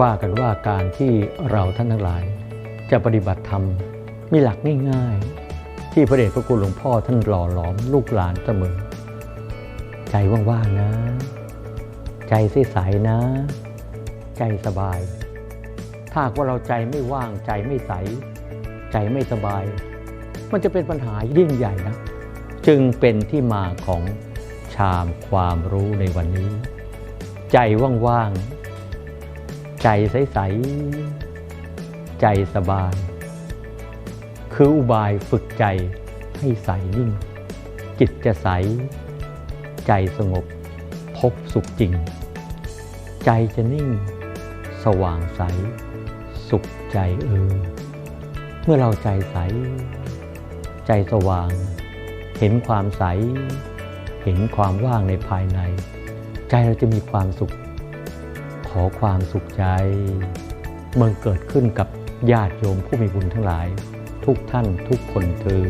ว่ากันว่าการที่เราท่านทั้งหลาย จะปฏิบัติธรรมมีหลักง่ายๆ ที่พระเดชพระคุณหลวงพ่อท่านหล่อหลอมลูกหลานเสมอ ใจว่างๆนะ ใจใสๆนะ ใจสบาย ถ้าว่าเราใจไม่ว่างใจไม่ใส ใจไม่สบาย มันจะเป็นปัญหายิ่งใหญ่นะ จึงเป็นที่มาของชามความรู้ในวันนี้ ใจว่างๆ ใจใสๆใจสบาย คืออุบายฝึกใจให้ใสนิ่ง จิตจะใส ใจสงบพบสุขจริง ใจจะนิ่ง สว่างใส สุขใจเออ เมื่อเราใจใส ใจสว่าง เห็นความใส เห็นความว่างในภายใน ใจเราจะมีความสุข ขอความสุขใจเมื่อเกิดขึ้นกับญาติโยมผู้มีบุญทั้งหลาย ทุกท่านทุกคนเธอ